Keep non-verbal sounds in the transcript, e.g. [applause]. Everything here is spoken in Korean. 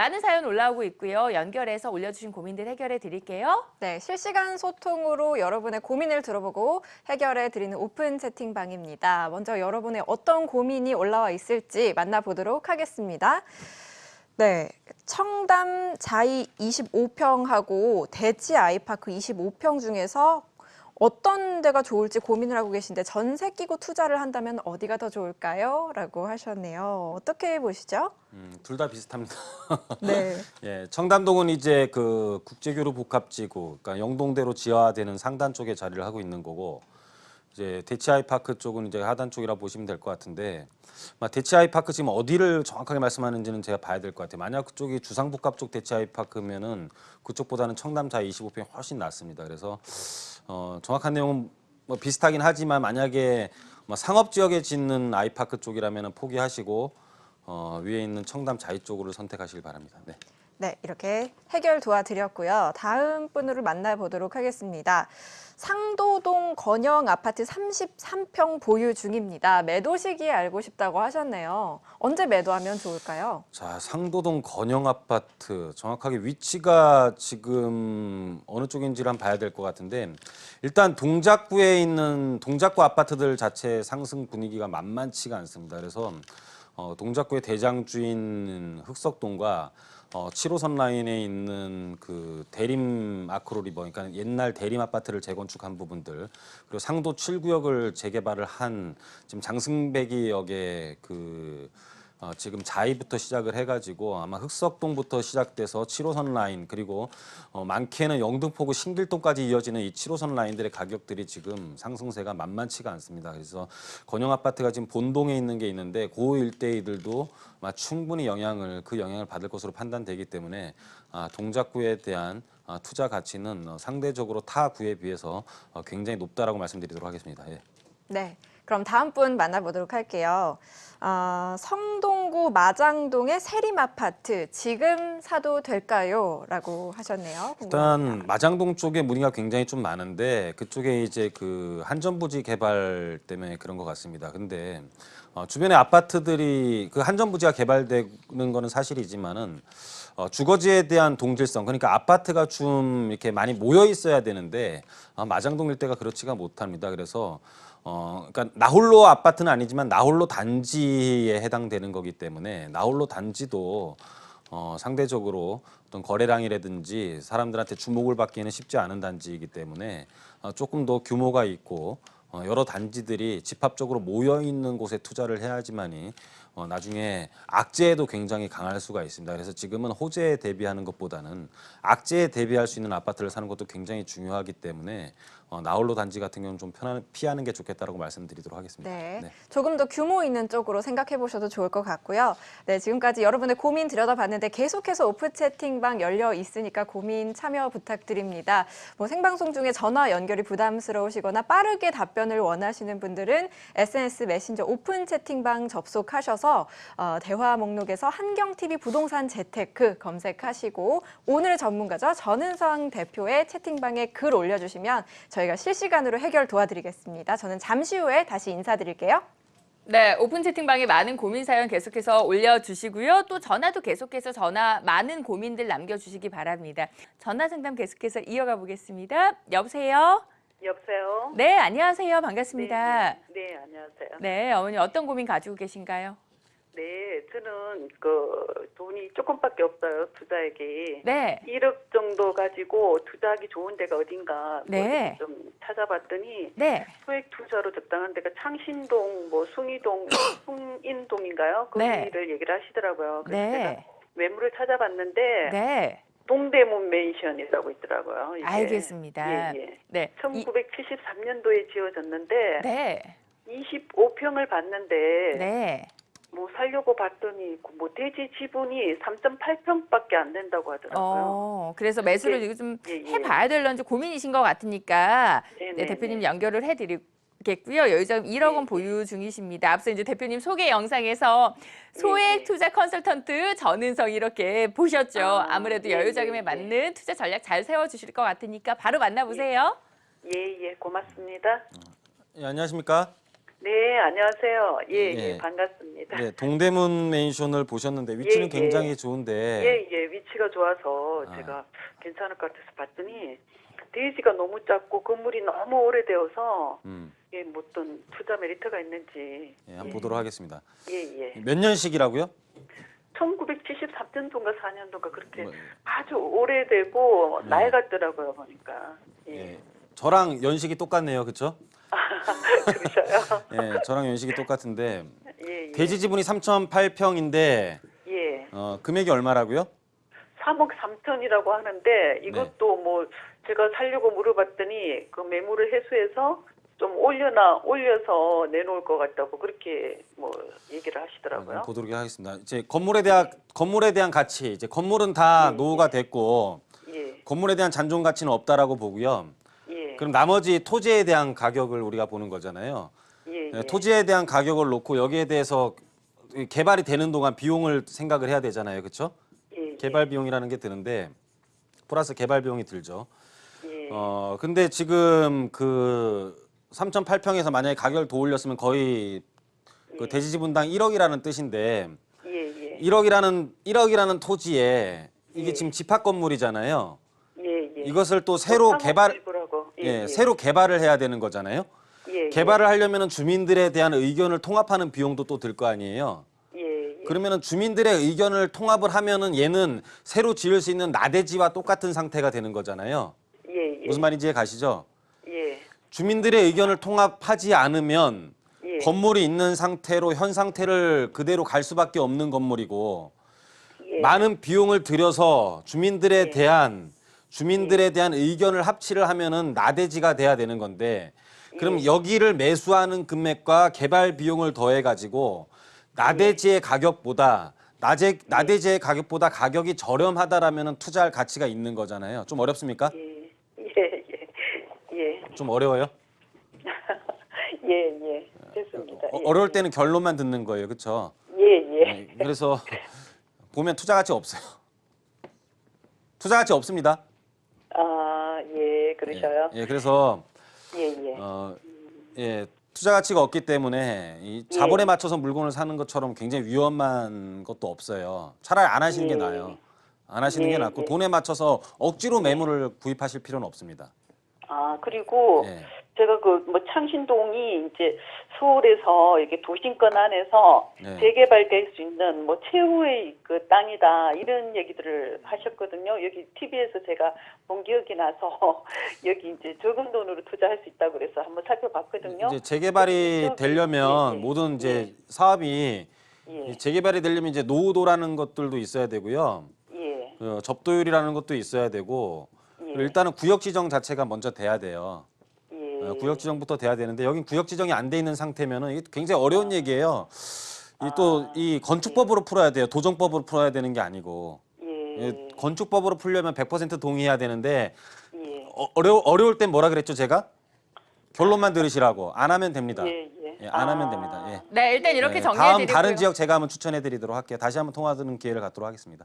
많은 사연 올라오고 있고요. 연결해서 올려주신 고민들 해결해 드릴게요. 네, 실시간 소통으로 여러분의 고민을 들어보고 해결해 드리는 오픈 채팅방입니다. 먼저 여러분의 어떤 고민이 올라와 있을지 만나보도록 하겠습니다. 네, 청담 자이 25평하고 대치 아이파크 25평 중에서 어떤 데가 좋을지 고민을 하고 계신데 전세 끼고 투자를 한다면 어디가 더 좋을까요? 라고 하셨네요. 어떻게 보시죠? 음, 둘 다 비슷합니다. [laughs] 네. 예, 청담동은 이제 그 국제교류 복합지구, 그러니까 영동대로 지하화되는 상단 쪽에 자리를 하고 있는 거고, 이제 대치아이파크 쪽은 이제 하단 쪽이라 보시면 될 것 같은데, 막 대치아이파크 지금 어디를 정확하게 말씀하는지는 제가 봐야 될 것 같아요. 만약 그쪽이 주상복합 쪽 대치아이파크면은 그쪽보다는 청담자 25평이 훨씬 낫습니다. 그래서 어, 정확한 내용은 뭐 비슷하긴 하지만 만약에 뭐 상업 지역에 짓는 아이파크 쪽이라면 포기하시고 어, 위에 있는 청담 자이 쪽으로 선택하시길 바랍니다. 네. 네, 이렇게 해결 도와드렸고요. 다음 분으로 만나보도록 하겠습니다. 상도동 건영 아파트 33평 보유 중입니다. 매도 시기에 알고 싶다고 하셨네요. 언제 매도하면 좋을까요? 자, 상도동 건영 아파트 정확하게 위치가 지금 어느 쪽인지를 한번 봐야 될 것 같은데 일단 동작구에 있는 동작구 아파트들 자체 상승 분위기가 만만치가 않습니다. 그래서 어, 동작구의 대장주인 흑석동과 어, 7호선 라인에 있는 그 대림 아크로리버, 그러니까 옛날 대림 아파트를 재건축한 부분들, 그리고 상도 7구역을 재개발을 한 지금 장승배기역의 그 어, 지금 자이부터 시작을 해가지고 아마 흑석동부터 시작돼서 7호선 라인 그리고 어, 많게는 영등포구 신길동까지 이어지는 이 7호선 라인들의 가격들이 지금 상승세가 만만치가 않습니다. 그래서 건영 아파트가 지금 본동에 있는 게 있는데 그 일대이들도 아마 충분히 영향을 그 영향을 받을 것으로 판단되기 때문에 아, 동작구에 대한 아, 투자 가치는 어, 상대적으로 타 구에 비해서 어, 굉장히 높다라고 말씀드리도록 하겠습니다. 예. 네, 그럼 다음 분 만나보도록 할게요. 아, 성 동구 마장동의 세림 아파트 지금 사도 될까요? 라고 하셨네요. 궁금합니다. 일단 마장동 쪽에 문의가 굉장히 좀 많은데 그쪽에 이제 그 한전부지 개발 때문에 그런 것 같습니다. 근데 어, 주변에 아파트들이 그 한전부지가 개발되는 거는 사실이지만은 어, 주거지에 대한 동질성 그러니까 아파트가 좀 이렇게 많이 모여 있어야 되는데 어, 마장동 일대가 그렇지가 못합니다. 그래서 어, 그러니까 나홀로 아파트는 아니지만 나홀로 단지에 해당되는 거기 때문에 나홀로 단지도 어, 상대적으로 어떤 거래량이라든지 사람들한테 주목을 받기에는 쉽지 않은 단지이기 때문에 어, 조금 더 규모가 있고 어, 여러 단지들이 집합적으로 모여 있는 곳에 투자를 해야지만이 어, 나중에 악재에도 굉장히 강할 수가 있습니다. 그래서 지금은 호재에 대비하는 것보다는 악재에 대비할 수 있는 아파트를 사는 것도 굉장히 중요하기 때문에 어, 나홀로 단지 같은 경우는 좀 편한, 피하는 게 좋겠다라고 말씀드리도록 하겠습니다. 네, 조금 더 규모 있는 쪽으로 생각해 보셔도 좋을 것 같고요. 네, 지금까지 여러분의 고민 들여다봤는데 계속해서 오프 채팅방 열려 있으니까 고민 참여 부탁드립니다. 뭐 생방송 중에 전화 연결이 부담스러우시거나 빠르게 답변을 원하시는 분들은 SNS 메신저 오픈 채팅방 접속하셔서 어, 대화 목록에서 한경 TV 부동산 재테크 검색하시고 오늘 전문가죠 전은성 대표의 채팅방에 글 올려주시면 저희가 실시간으로 해결 도와드리겠습니다. 저는 잠시 후에 다시 인사드릴게요. 네, 오픈 채팅방에 많은 고민 사연 계속해서 올려주시고요. 또 전화도 계속해서 전화 많은 고민들 남겨주시기 바랍니다. 전화 상담 계속해서 이어가 보겠습니다. 여보세요? 여보세요. 네, 안녕하세요. 반갑습니다. 네, 네, 안녕하세요. 네, 어머니 어떤 고민 가지고 계신가요? 네, 저는 그 돈이 조금밖에 없어요. 투자액이. 네, 1억 정도 가지고 투자하기 좋은 데가 어딘가 네. 뭐좀 찾아봤더니 네, 소액 투자로 적당한 데가 창신동, 뭐 숭이동, [coughs] 숭인동인가요? 네. 거기를 얘기를 하시더라고요. 그래서 제가 네, 매물을 찾아봤는데 네. 동대문 맨션이라고 있더라고요. 이게. 알겠습니다. 예, 예. 네, 이- 1973년도에 지어졌는데 네, 25평을 봤는데 네. 뭐 살려고 봤더니 그뭐 대지 지분이 3.8평밖에 안 된다고 하더라고요. 어, 그래서 매수를 예, 이거 좀 예, 예. 해봐야 될런지 고민이신 것 같으니까 네, 네, 네, 대표님 네. 연결을 해드리겠고요. 여기서 1억 원 네, 보유 중이십니다. 앞서 이제 대표님 소개 영상에서 소액 네. 투자 컨설턴트 전은성 이렇게 보셨죠. 아, 아무래도 네, 여유 네, 자금에 네. 맞는 투자 전략 잘 세워주실 것 같으니까 바로 만나보세요. 예, 예, 고맙습니다. 예, 안녕하십니까? 네, 안녕하세요. 예, 예. 예, 반갑습니다. 네, 동대문 맨션을 보셨는데 위치는 예, 예. 굉장히 좋은데 예, 예, 위치가 좋아서 아. 제가 괜찮을 것 같아서 봤더니 대지가 너무 작고 건물이 너무 오래되어서 음, 예, 뭐 어떤 투자 메리트가 있는지 예, 한번 보도록 하겠습니다. 예, 예. 몇 년식이라고요? 1973년도인가 4년도인가 그렇게 뭐, 아주 오래되고 네. 낡 같더라고요 보니까. 예. 예, 저랑 연식이 똑같네요, 그렇죠? [laughs] 그러셔요. 예, 저랑 연식이 똑같은데 예, 예. 대지 지분이 3,008평인데 예. 어, 금액이 얼마라고요? 3억 3천이라고 하는데 이것도 네. 뭐 제가 살려고 물어봤더니 그 매물을 해소해서 좀 올려나 올려서 내놓을 것 같다고 그렇게 뭐 얘기를 하시더라고요. 한번 보도록 하겠습니다. 이제 건물에 대한 건물에 대한 가치, 이제 건물은 다 예, 노후가 됐고 예, 건물에 대한 잔존 가치는 없다라고 보고요. 예, 그럼 나머지 토지에 대한 가격을 우리가 보는 거잖아요. 예, 네, 예. 토지에 대한 가격을 놓고 여기에 대해서 이 개발이 되는 동안 비용을 생각을 해야 되잖아요, 그렇죠? 예, 개발 비용이라는 게 드는데 플러스 개발 비용이 들죠. 예, 어 근데 지금 그 3.8평에서 만약에 가격을 더 올렸으면 거의 그 대지 지분당 1억이라는 뜻인데 예, 예, 1억이라는 1억이라는 토지에 이게 예. 지금 집합 건물이잖아요. 예, 예. 이것을 또 새로 상업 개발. 예, 예, 예. 새로 개발을 해야 되는 거잖아요. 예, 개발을 하려면은 주민들에 대한 의견을 통합하는 비용도 또 들 거 아니에요. 예, 예. 그러면은 주민들의 의견을 통합을 하면은 얘는 새로 지을 수 있는 나대지와 똑같은 상태가 되는 거잖아요. 예, 예. 무슨 말인지 가시죠? 예, 주민들의 의견을 통합하지 않으면 예. 건물이 있는 상태로 현 상태를 그대로 갈 수밖에 없는 건물이고 예. 많은 비용을 들여서 주민들에 예. 대한 주민들에 대한 의견을 합치를 하면은 나대지가 돼야 되는 건데 그럼 예. 여기를 매수하는 금액과 개발 비용을 더해 가지고 나대지의 가격보다 나제, 나대지의 가격보다 가격이 저렴하다라면은 투자할 가치가 있는 거잖아요. 좀 어렵습니까? 예, 예, 예, 예, 좀 어려워요? [laughs] 예, 예. 됐습니다. 어, 예, 어려울 때는 결론만 듣는 거예요. 그렇죠? 예, 예. 네, 그래서 보면 투자 가치 없어요. [laughs] 투자 가치 없습니다. 아, 예, 그러셔요. 예, 예, 그래서 예, 예. 어, 예, 투자 가치가 없기 때문에 이 자본에 예. 맞춰서 물건을 사는 것처럼 굉장히 위험한 것도 없어요. 차라리 안 하시는 게 예. 나아요. 안 하시는 예, 게 낫고 예. 돈에 맞춰서 억지로 매물을 구입하실 필요는 없습니다. 아, 그리고 예. 제가 그 뭐 창신동이 이제 서울에서 이렇게 도심권 안에서 네. 재개발될 수 있는 뭐 최후의 그 땅이다 이런 얘기들을 하셨거든요. 여기 TV에서 제가 본 기억이 나서 [laughs] 여기 이제 적은 돈으로 투자할 수 있다고 그래서 한번 살펴봤거든요. 이제 재개발이 되려면 예, 예. 모든 이제 사업이 예, 재개발이 되려면 이제 노후도라는 것들도 있어야 되고요. 예, 어, 접도율이라는 것도 있어야 되고 예, 일단은 구역 지정 자체가 먼저 돼야 돼요. 예. 어, 구역 지정부터 돼야 되는데 여긴 구역 지정이 안 돼 있는 상태면은 이게 굉장히 어려운 얘기예요. 이또 아, 이 건축법으로 풀어야 돼요. 도정법으로 풀어야 되는 게 아니고 예, 예, 건축법으로 풀려면 100% 동의해야 되는데 예, 어, 어려 어려울 땐 뭐라 그랬죠 제가? 결론만 들으시라고 안 하면 됩니다. 예, 예. 예, 안 하면 아, 됩니다. 예. 네, 일단 이렇게 네, 정리해드리고요. 다음 다른 지역 제가 한번 추천해 드리도록 할게요. 다시 한번 통화드는 기회를 갖도록 하겠습니다.